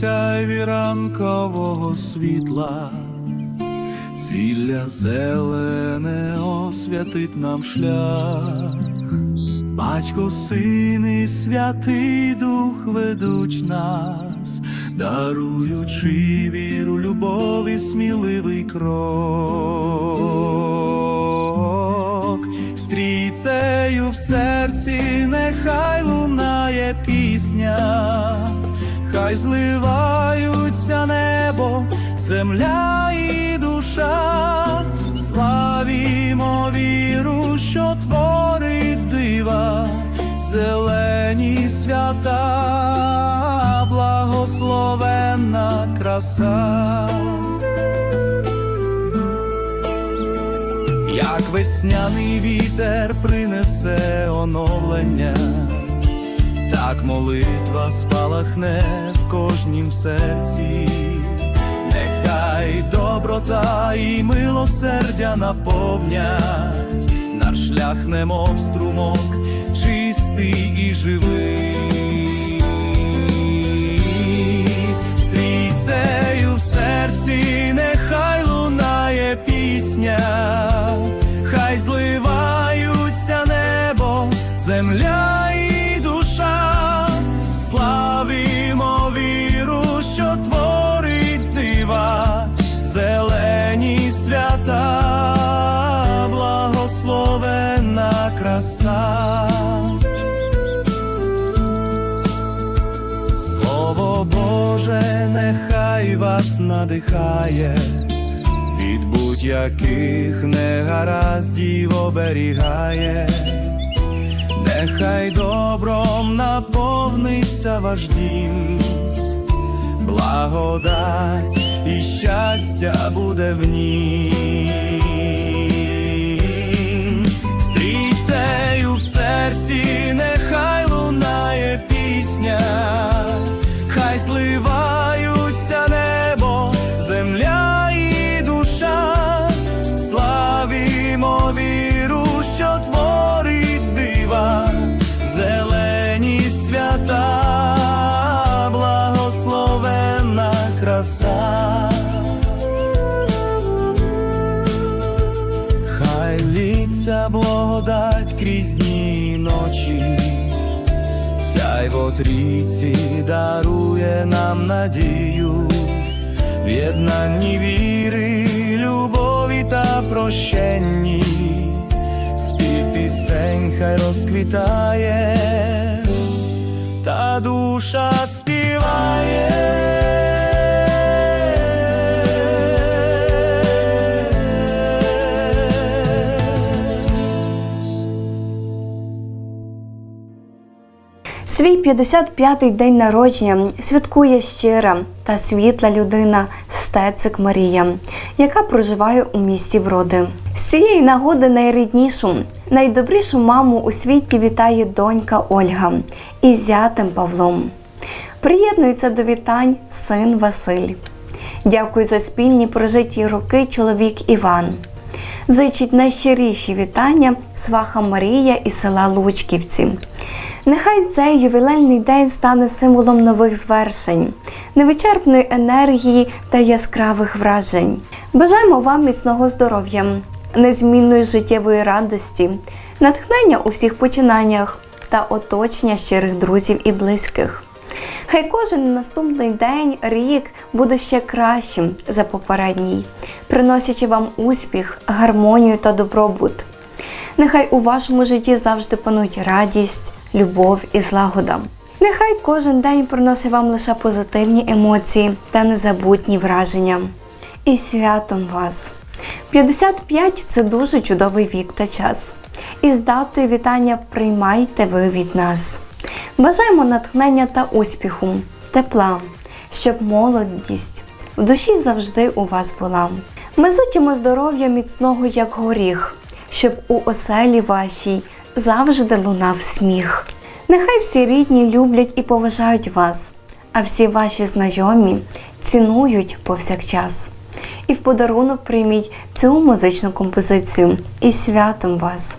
Сяйві ранкового світла, зілля зелене освятить нам шлях, батько, син і святий дух ведуть нас, даруючи віру, любов і сміливий крок. Стрійцею в серці нехай лунає пісня, хай зливаються небо, земля і душа, славімо віру, що творить дива, зелені свята, благословенна краса. Як весняний вітер принесе оновлення, так молитва спалахне в кожнім серці, нехай доброта і милосердя наповнять наш шлях, немов струмок, чистий і живий. Стрійцею в серці нехай лунає пісня, хай зливаються небо, земля Боже, нехай вас надихає, від будь-яких негараздів оберігає, нехай добром наповниться ваш дім, благодать і щастя буде в нім. Стрійцею в серці нехай лунає пісня, хай зливаються небо, земля і душа, славімо віру, що творить дива, зелені свята, благословенна краса. Хай літься благодать крізь дні ночі, сяйво трійці дарує нам надію, в єднанні віри, любові та прощенні, спів пісень хай розквітає, та душа співає. Свій 55-й день народження святкує щира та світла людина Стецик Марія, яка проживає у місті Броди. З цієї нагоди найріднішу, найдобрішу маму у світі вітає донька Ольга із зятем Павлом. Приєднується до вітань син Василь. Дякую за спільні прожиті роки чоловік Іван. Зичить найщиріші вітання сваха Марія із села Лучківці. Нехай цей ювілейний день стане символом нових звершень, невичерпної енергії та яскравих вражень. Бажаємо вам міцного здоров'я, незмінної життєвої радості, натхнення у всіх починаннях та оточення щирих друзів і близьких. Хай кожен наступний день, рік буде ще кращим за попередній, приносячи вам успіх, гармонію та добробут. Нехай у вашому житті завжди панують радість, любов і злагода. Нехай кожен день приносить вам лише позитивні емоції та незабутні враження. І святом вас! 55 це дуже чудовий вік та час. І з датою вітання приймайте ви від нас. Бажаємо натхнення та успіху, тепла, щоб молодість в душі завжди у вас була. Ми зичимо здоров'я міцного, як горіх, щоб у оселі вашій завжди лунав сміх. Нехай всі рідні люблять і поважають вас, а всі ваші знайомі цінують повсякчас. І в подарунок прийміть цю музичну композицію із святом вас.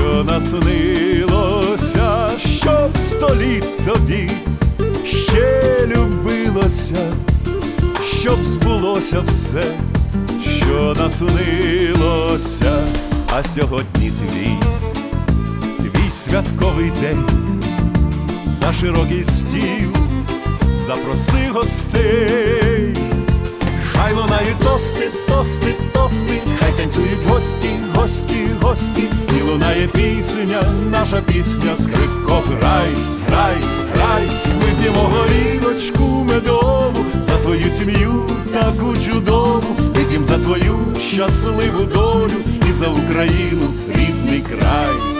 що наснилося, щоб століт тобі ще любилося, щоб збулося все, що наснилося, а сьогодні твій, твій святковий день. За широкий стіл, запроси гостей, хай лунають тости, тости, тости, хай танцюють гості, гості, гості, лунає пісня, наша пісня, скрипко, грай, грай, грай, вип'ємо горілочку медову за твою сім'ю таку чудову, вип'ємо за твою щасливу долю і за Україну рідний край.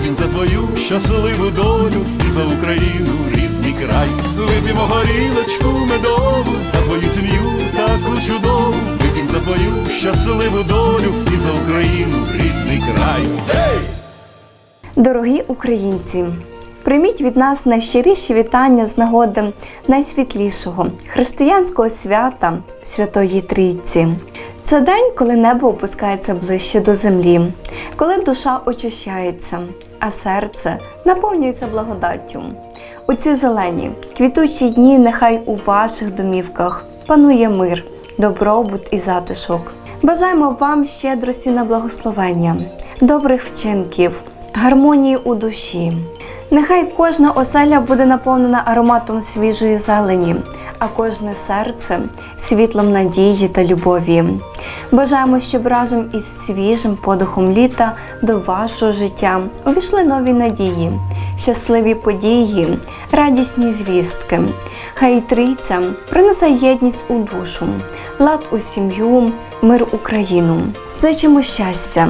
вип'ємо за твою щасливу долю і за Україну рідний край, вип'ємо горілочку медову за твою сім'ю таку чудову, вип'ємо за твою щасливу долю і за Україну рідний край. Гей! Дорогі українці, прийміть від нас найщиріші вітання з нагоди найсвітлішого християнського свята Святої Трійці. Це день, коли небо опускається ближче до землі, коли душа очищається, а серце наповнюється благодаттю. У ці зелені, квітучі дні нехай у ваших домівках панує мир, добробут і затишок. Бажаємо вам щедрості на благословення, добрих вчинків, гармонії у душі. Нехай кожна оселя буде наповнена ароматом свіжої зелені, а кожне серце світлом надії та любові. Бажаємо, щоб разом із свіжим подихом літа до вашого життя увійшли нові надії, щасливі події, радісні звістки. Хай трійця принесе єдність у душу, лад у сім'ю, мир Україну. Зичимо щастя,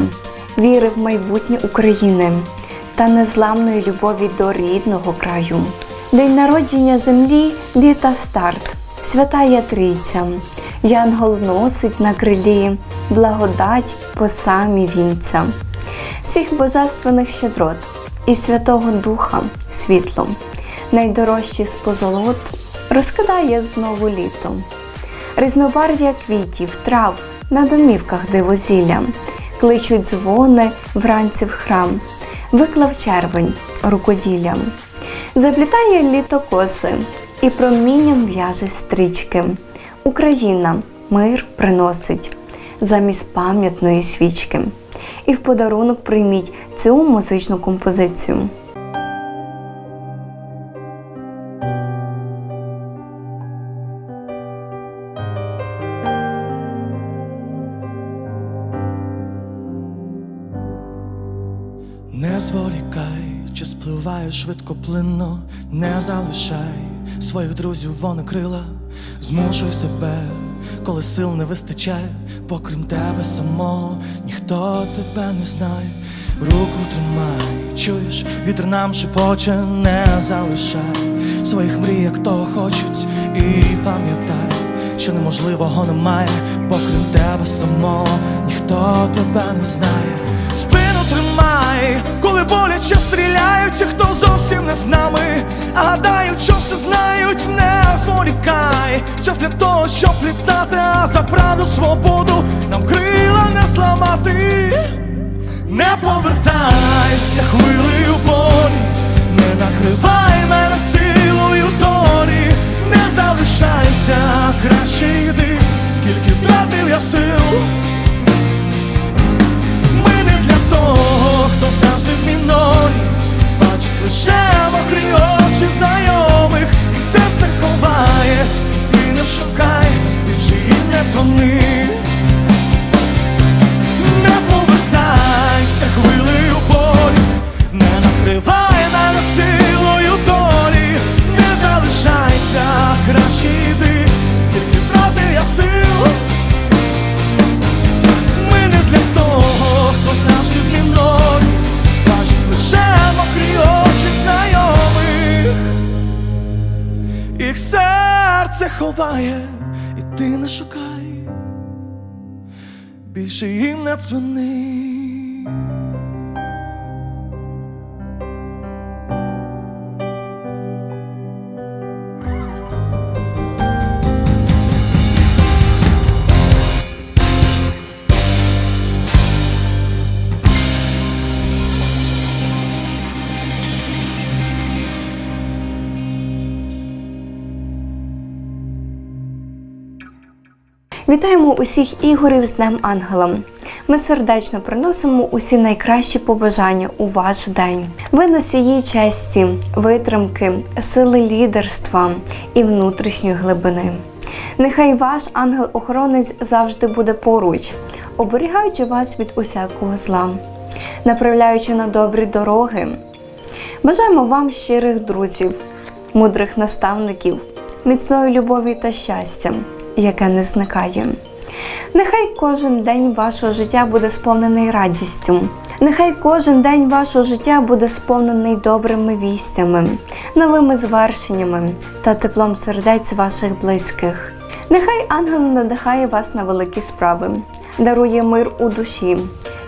віри в майбутнє України та незламної любові до рідного краю. День народження землі літа старт, святая Трійця, Янгол носить на крилі, благодать по самі вінця, всіх божественних щедрот і Святого Духа світлом, найдорожчі з позолот розкидає знову літо. Різнобарв'я квітів, трав на домівках дивозілля, кличуть дзвони вранці в храм, виклав червень рукоділлям, заплітає літо коси і промінням в'яже стрічки. Україна мир приносить замість пам'ятної свічки. І в подарунок прийміть цю музичну композицію. Зволікай, час спливає швидко плинно, не залишай своїх друзів вони крила, змушуй себе, коли сил не вистачає, бо тебе самого ніхто тебе не знає. Руку тримай, чуєш, вітер нам шепоче, не залишай своїх мрій, як того хочуть, і пам'ятай, що неможливого немає, бо тебе самого ніхто тебе не знає. Спину тримай, коли боляче стріляють, ті, хто зовсім не з нами, а гадають, що все знають, не зволікай. Час для того, щоб літати, а за правду свободу нам крила не зламати. Не повертайся хвилею болі, не накривай мене силою долі, не залишайся, краще йди, скільки втратив я сил. Хто завжди в мінорі, бачить лише мокрі очі знайомих, і серце ховає, і ти не шукай, більше їм не дзвони. Більше їм не дзвони. Вітаємо усіх ігорів з Днем Ангела. Ми сердечно приносимо усі найкращі побажання у ваш день. Ви носії честі, витримки, сили лідерства і внутрішньої глибини. Нехай ваш ангел-охоронець завжди буде поруч, оберігаючи вас від усякого зла, направляючи на добрі дороги. Бажаємо вам щирих друзів, мудрих наставників, міцної любові та щастя, яке не зникає. Нехай кожен день вашого життя буде сповнений радістю. Нехай кожен день вашого життя буде сповнений добрими вістями, новими звершеннями та теплом сердець ваших близьких. Нехай ангел надихає вас на великі справи, дарує мир у душі,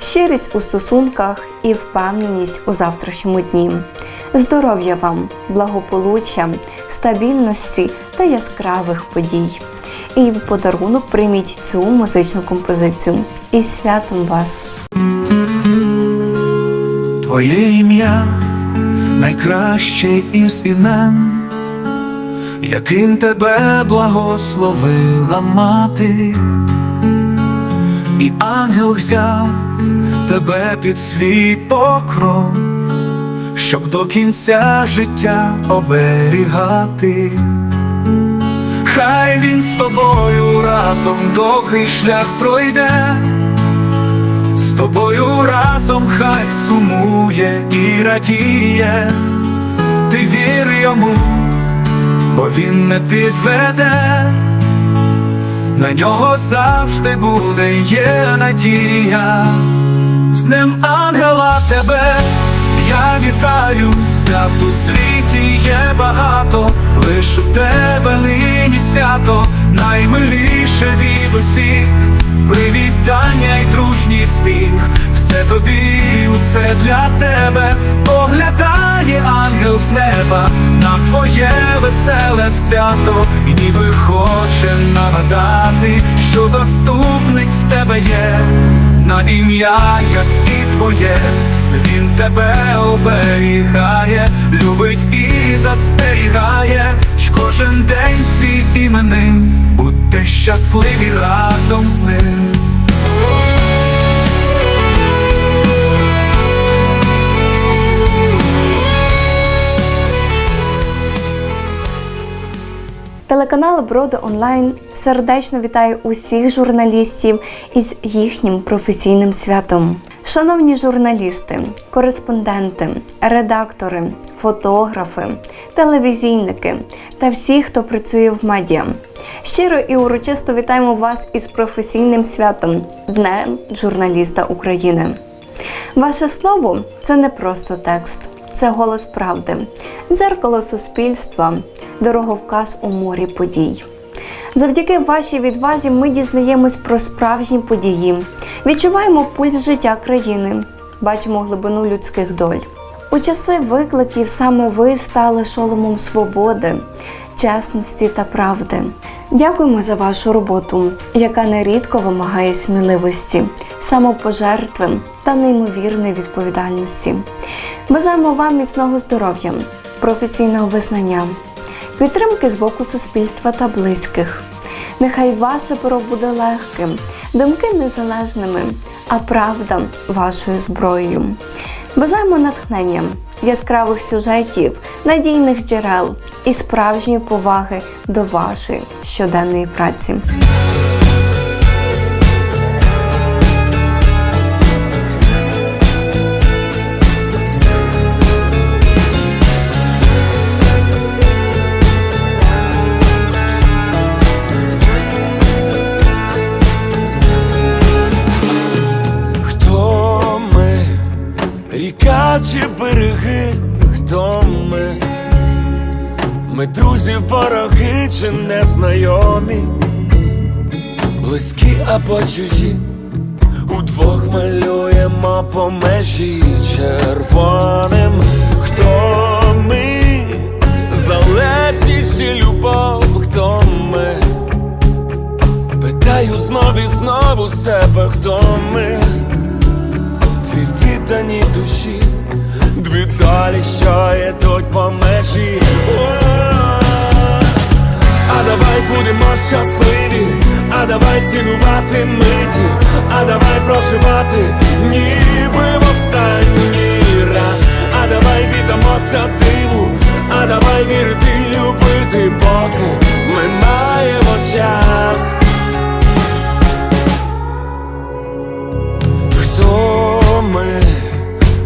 щирість у стосунках і впевненість у завтрашньому дні. Здоров'я вам, благополуччя, стабільності та яскравих подій. І в подарунок прийміть цю музичну композицію. І святом вас! Твоє ім'я найкраще із імен, яким тебе благословила мати, і ангел взяв тебе під свій покров, щоб до кінця життя оберігати. Хай він з тобою разом довгий шлях пройде. З тобою разом хай сумує і радіє, ти вір йому, бо він не підведе, на нього завжди буде є надія, з ним ангела тебе, я вітаю, свят у світі є багато, лиш у тебе нині свято, наймиліше від усіх, привітання й дружній сміх, все тобі, усе для тебе, поглядає ангел з неба на твоє веселе свято, і ніби хоче нагадати, що заступник в тебе є, на ім'я, як і твоє. Він тебе оберігає, любить і застерігає, що кожен день свій іменин, будьте щасливі разом з ним. Телеканал Броди Онлайн сердечно вітає усіх журналістів із їхнім професійним святом. Шановні журналісти, кореспонденти, редактори, фотографи, телевізійники та всі, хто працює в медіа. Щиро і урочисто вітаємо вас із професійним святом Днем журналіста України. Ваше слово це не просто текст, це голос правди, дзеркало суспільства, дороговказ у морі подій. Завдяки вашій відвазі ми дізнаємось про справжні події, відчуваємо пульс життя країни, бачимо глибину людських доль. У часи викликів саме ви стали шоломом свободи, чесності та правди. Дякуємо за вашу роботу, яка нерідко вимагає сміливості, самопожертви та неймовірної відповідальності. Бажаємо вам міцного здоров'я, професійного визнання, підтримки з боку суспільства та близьких. Нехай ваше перо буде легким, думки незалежними, а правда вашою зброєю. Бажаємо натхнення, яскравих сюжетів, надійних джерел і справжньої поваги до вашої щоденної праці. Ріка чи береги, хто ми? Ми друзі, вороги чи незнайомі, близькі або чужі, удвох малюємо по межі червоним. Хто ми? Залежність чи любов, хто ми? Питаю знов і знову себе, хто ми віддані душі, дві долі, що йдуть по межі. А давай будемо щасливі, а давай цінувати миті, а давай проживати, ніби в останній раз, а давай віддамося диву, а давай вірити, любити, поки ми маємо час. Хто ми?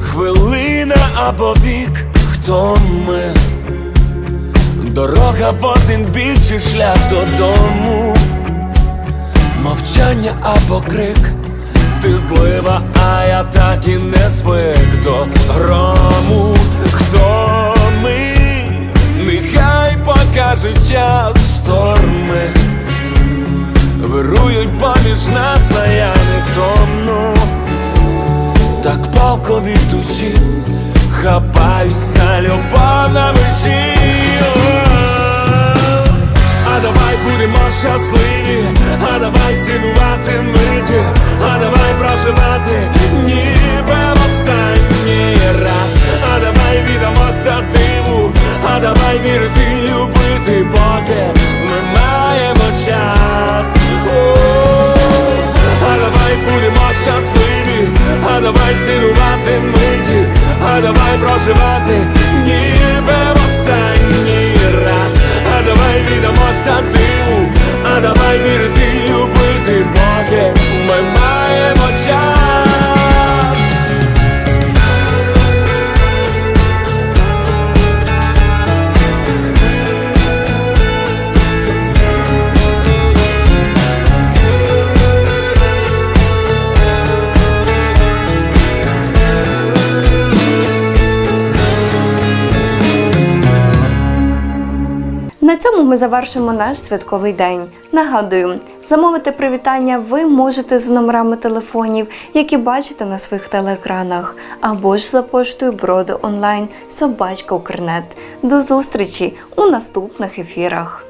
Хвилина або вік, хто ми? Дорога в один бік чи шлях додому, мовчання або крик, ти злива, а я так і не звик до грому. Хто ми? Нехай покаже час шторми. Вирують поміж нас, а я не втомну Палко від душі Хапаюся любов на межі А давай будемо щасливі, а давай цінувати миті, а давай проживати, ніби в останній раз, а давай віддамося диву, а давай вірити, любити, поки ми маємо час. Давай будемо щасливі, а давай цінувати миті, а давай проживати, ніби в останній раз, а давай віддамося диву, а давай вірити, любити, поки ми маємо час. Цьому ми завершимо наш святковий день. Нагадую, замовити привітання ви можете за номерами телефонів, які бачите на своїх телеекранах, або ж за поштою броди онлайн собачка Укрнет. До зустрічі у наступних ефірах.